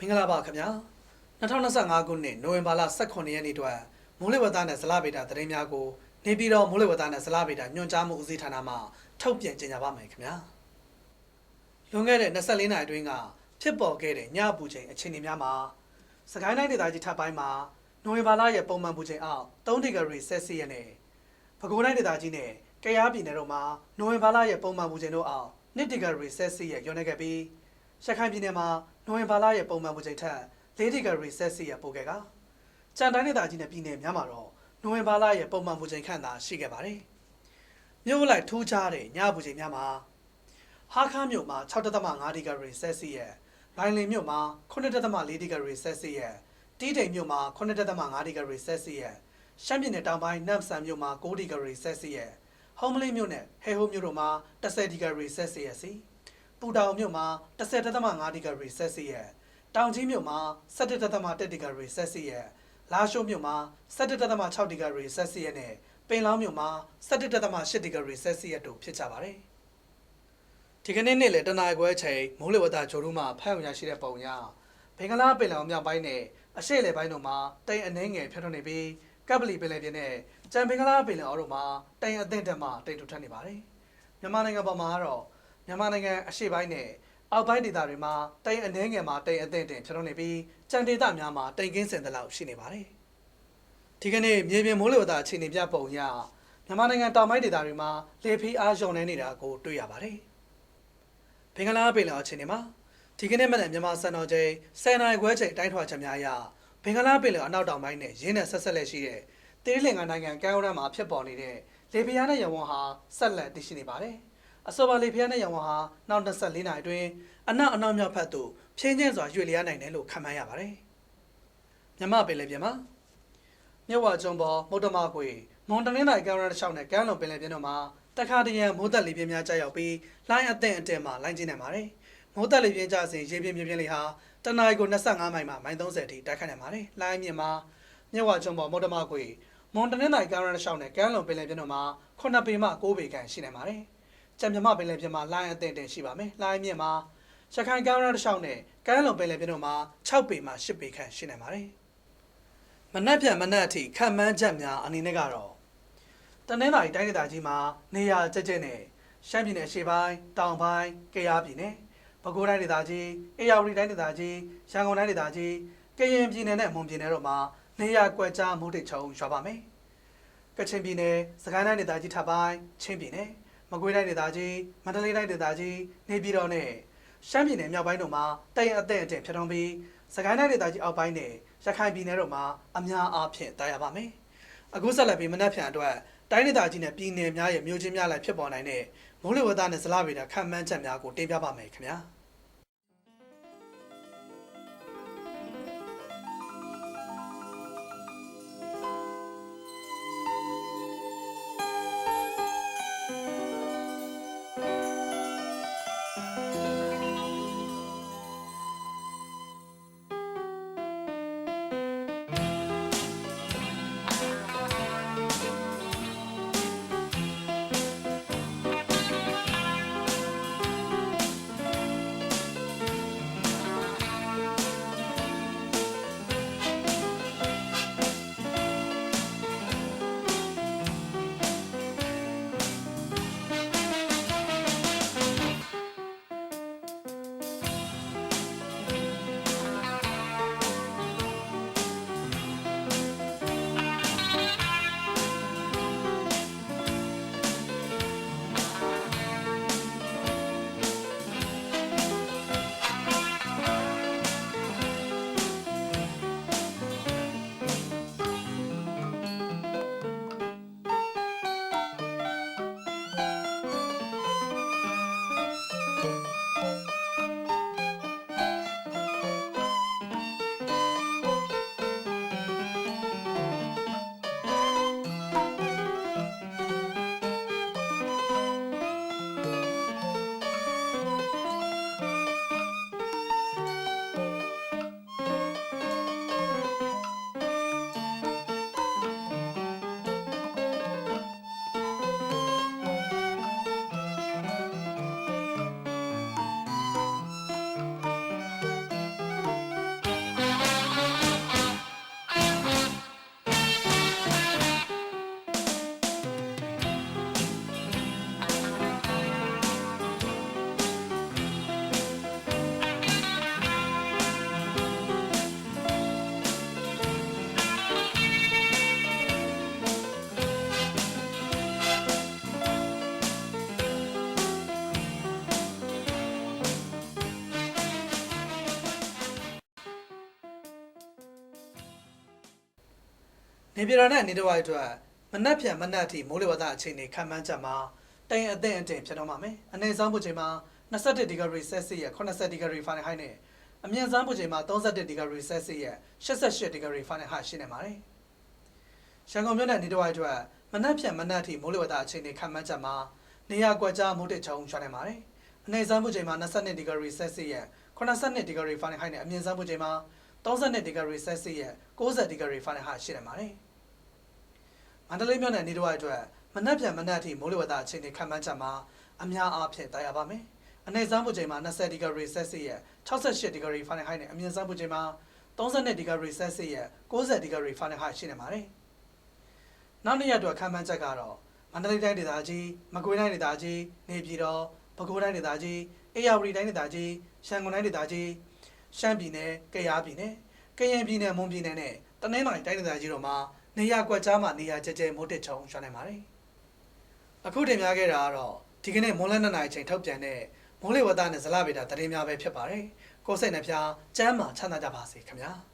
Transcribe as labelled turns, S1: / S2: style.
S1: မင်္ဂလာပါခင်ဗျာ2025ခုနှစ်နိုဝင်ဘာလ18ရက်နေ့အတွက်မိုးလေဝသနဲ့ဇလဗေဒသတင်းများကိုနေပြည်တော်မိုးလေဝသနဲ့ဇလဗေဒညွှန်ကြားမှုဦးစီးဌာနမှထုတ်ပြန်ကြေညာပါမယ်ခင်ဗျာလွန်ခဲ့တဲ့24နှစ်အတွင်းကဖြစ်ပေါ်ခဲ့တဲ့ညအပူချိန်အခြေအနေများမှာစကိုင်းတိုင်းဒေသကြီးထပ်ပိုင်းမှာနိုဝင်ဘာလရဲ့ပုံမှန်ပူချိန်အောက်3ဒီဂရီဆယ်စီယပ်နဲ့ပဲခူးတိုင်းဒေသကြီးနဲ့ကယားပြည်နယ်တို့မှာနိုဝင်ဘာလရဲ့ပုံမှန်ပူချိန်တို့အောက်2ဒီဂရီဆယ်စီယပ်ညွှန်နေခဲ့ပြီး ရခိုင်ပြည်နယ်မှာနိုဝင်ဘာလရဲ့ပုံမှန်ပူချိန်ထက်၄ဒီဂရီဆယ်စီယပ်ပိုခဲ့ကကြံတိုင်းဒေသကြီးနဲ့ပြည်နယ်များမှာတော့နိုဝင်ဘာလရဲ့ပုံမှန်ပူချိန်ခန့်သာရှိခဲ့ပါတယ်။မြို့လိုက်ထူးခြားတဲ့ညပူချိန်များမှာဟာခါမြို့မှာ6.5ဒီဂရီဆယ်စီယပ်၊လိုင်လင်မြို့မှာ9.4ဒီဂရီဆယ်စီယပ်၊တီးတိမ်မြို့မှာ9.5ဒီဂရီဆယ်စီယပ်၊ရှမ်းပြည်နယ်တောင်ပိုင်းနမ်ဆန်မြို့မှာ9ဒီဂရီဆယ်စီယပ်၊ဟုံးမလေးမြို့နဲ့ဟဲဟိုမြို့တို့မှာ10ဒီဂရီဆယ်စီယပ်စီ။ ပူတောင်မြို့မှာ10.5ဒီဂရီဆယ်စီယပ်တောင်ကြီးမြို့မှာ17.1ဒီဂရီဆယ်စီယပ်လာရှိုးမြို့မှာ17.6ဒီဂရီဆယ်စီယပ်နဲ့ပင်လောင်းမြို့မှာ17.8ဒီဂရီဆယ်စီယပ်တို့ဖြစ်ကြပါတယ်ဒီကနေ့နေ့လေတနအခွဲချိန်မိုးလေဝသဂျိုရူးမှာဖတ်ရရရှိတဲ့ပုံရဘင်္ဂလားပင်လယ်မြောက်ပိုင်းနဲ့အရှေ့လေပိုင်းတို့မှာတိမ်အနှဲငယ်ဖြတ်ထွက်နေပြီးကပ်ပလီပင်လယ်ပြင်နဲ့ကြံဘင်္ဂလားပင်လယ်အော်တို့မှာတိမ်အသင့်တက်မှတိမ်ထူထပ်နေပါတယ်မြန်မာနိုင်ငံပေါ်မှာကတော့ မြန်မာနိုင်ငံအရှေ့ပိုင်းနဲ့အောက်ပိုင်းဒေသတွေမှာတိမ်အနှဲငယ်မှာတိမ်အသင့်တင်ဖြစ်တော့နေပြီးကြံဒေသများမှာတိမ်ကင်းစင်တဲ့လောက်ရှိနေပါတယ်။ဒီကနေ့မြေပြင်မိုးလေဝသအခြေအနေပြပုံအရမြန်မာနိုင်ငံတောင်ပိုင်းဒေသတွေမှာလေဖိအားလျော့နေနေတာကိုတွေ့ရပါတယ်။ဘင်္ဂလားပင်လယ်အော်အခြေအနေမှာဒီကနေ့မနက်မြန်မာစံတော်ချိန်10:00နာရီခွဲချိန်တိုင်းထွာချက်များအရဘင်္ဂလားပင်လယ်အနောက်တောင်ပိုင်းနဲ့ရင်းနဲ့ဆက်ဆက်လက်ရှိတဲ့တေးလင်္ကာနိုင်ငံကမ်းရိုးတန်းမှာဖြစ်ပေါ်နေတဲ့လေဖိအားနဲ့ရဝန်းဟာဆက်လက်တည်ရှိနေပါတယ်။ အစောပါလေဖျားနဲ့ရောင်ဝါဟာနောက်24နာရီအတွင်းအနောက်အနောက်မြောက်ဘက်သို့ဖြင်းချင်းစွာရွေ့လျားနိုင်တယ်လို့ခန့်မှန်းရပါတယ်။မြမပင်လေပြင်မှာမြဝကျွန်းပေါ်မုတ်တမခွေမွန်တနင်္လာရီကမ်းရန်တစ်လျှောက်နဲ့ကမ်းလွန်ပင်လေပြင်တို့မှာတခါတရံမိုးသက်လေပြင်းများကြာရောက်ပြီးလိုင်းအသင့်အတင်မှာလိုင်းကျင်းနိုင်ပါတယ်။မိုးသက်လေပြင်းကြစဉ်ရေပြင်းပြင်းပြင်းလေးဟာတနအီကို25မိုင်မှမိုင်30အထိတိုက်ခတ်နိုင်ပါတယ်။လိုင်းမြင့်မှာမြဝကျွန်းပေါ်မုတ်တမခွေမွန်တနင်္လာရီကမ်းရန်တစ်လျှောက်နဲ့ကမ်းလွန်ပင်လေပြင်တို့မှာ9ပေမှ9ပေခန့်ရှိနိုင်ပါတယ်။ ကြံမြမပင်လယ်ပြင်မှာလိုင်းအသင့်တင်ရှိပါမယ်။လိုင်းမြင့်မှာရခိုင်ကမ်းရိုးတစ်လျှောက်နဲ့ကမ်းလွန်ပင်လယ်ပြင်တို့မှာ6ပေမှ10ပေခန့်ရှိနိုင်ပါတယ်။မနက်ဖြန်မနက်အထိခံမှန်းချက်များအနေနဲ့ကတော့တနင်္လာရီတိုင်းဒေသကြီးမှာနေရာကျကျနဲ့ရှမ်းပြည်နယ်ရှေ့ပိုင်းတောင်ပိုင်းကယားပြည်နယ်ပဲခူးတိုင်းဒေသကြီးအေရဝတီတိုင်းဒေသကြီးရန်ကုန်တိုင်းဒေသကြီးကရင်ပြည်နယ်နဲ့မွန်ပြည်နယ်တို့မှာနေရာကွက်ကြားမုတ်တိတ်ချုံရွာပါမယ်။ကချင်ပြည်နယ်စကိုင်းတိုင်းဒေသကြီးထပ်ပိုင်းချင်းပြည်နယ် မကွေးတိုင်းဒေသကြီးမန္တလေးတိုင်းဒေသကြီးနေပြည်တော်နဲ့ရှမ်းပြည်နယ်မြောက်ပိုင်းတို့မှာတိုင်အသင့်အတင့်ဖြစ်ထွန်းပြီးစကိုင်းတိုင်းဒေသကြီးအောက်ပိုင်းနဲ့ရခိုင်ပြည်နယ်တို့မှာအများအားဖြင့်တာယာပါမယ်။အခုဆက်လက်ပြီးမနက်ဖြန်အတွက်တိုင်းဒေသကြီးနဲ့ပြည်နယ်များရဲ့မြို့ချင်းများလိုက်ဖြစ်ပေါ်နိုင်တဲ့မိုးလေဝသနဲ့ဇလဗေဒခံမှန်းချက်များကိုတင်ပြပါမယ်ခင်ဗျာ။ နေပြည်တော်နဲ့နေတဝိုက်အတွက်မနက်ဖြန်မနက်အထိမိုးလေဝသအခြေအနေခံမှန်းချက်မှာတိုင်အသင့်အတင်ဖြစ်တော့မှာမယ်။အနေဆောင်ပူချိန်မှာ21ဒီဂရီဆဲလ်စီယပ်80ဒီဂရီဖာရင်ဟိုက်နဲ့အမြင့်ဆုံးပူချိန်မှာ31ဒီဂရီဆဲလ်စီယပ်88ဒီဂရီဖာရင်ဟိုက်ရှိနေပါတယ်။ရန်ကုန်မြို့နဲ့နေတဝိုက်အတွက်မနက်ဖြန်မနက်အထိမိုးလေဝသအခြေအနေခံမှန်းချက်မှာနေရာကွက်ကြားမိုးတစ်ချုံရွှနေပါတယ်။အနေဆောင်ပူချိန်မှာ22ဒီဂရီဆဲလ်စီယပ်82ဒီဂရီဖာရင်ဟိုက်နဲ့အမြင့်ဆုံးပူချိန်မှာ 32ဒီဂရီဆဲလ်စီယပ်90ဒီဂရီဖာရင်ဟိုက်ရှိနေပါတယ်။မန္တလေးမြို့နယ်နေတော့အတွက်မနက်ဖြန်မနက်အထိမိုးလေဝသအခြေအနေခံမှန်းချက်မှာအများအားဖြင့်တာယာပါမယ်။အနေစမ်းပူချိန်မှာ20ဒီဂရီဆဲလ်စီယပ်68ဒီဂရီဖာရင်ဟိုက်နဲ့အမြင့်စမ်းပူချိန်မှာ32ဒီဂရီဆဲလ်စီယပ်90ဒီဂရီဖာရင်ဟိုက်ရှိနေပါတယ်။နောက်နေ့ရက်အတွက်ခံမှန်းချက်ကတော့မန္တလေးတိုင်းဒေသကြီး၊မကွေးတိုင်းဒေသကြီး၊နေပြည်တော်၊ပဲခူးတိုင်းဒေသကြီး၊အေရဝတီတိုင်းဒေသကြီး၊ရှမ်းကုန်တိုင်းဒေသကြီး၊ ရှမ်းပြည်နယ်၊ကယားပြည်နယ်၊ကရင်ပြည်နယ်၊မွန်ပြည်နယ်နဲ့တနင်္သာရီတိုင်းဒေသကြီးတို့မှာနေရာကွက်ကြားမှာနေရာကျကျမိုးတစ်ချုံရွှနေပါတယ်။အခုတင်ပြခဲ့တာကတော့ဒီကနေ့မွန်လန်းနှစ်နာရီချိန်ထုတ်ပြန်တဲ့မိုးလေဝသနဲ့ဇလဗေဒသတင်းများပဲဖြစ်ပါတယ်။ကိုယ်စိတ်နှပြချမ်းမှာချမ်းသာကြပါစေခင်ဗျာ။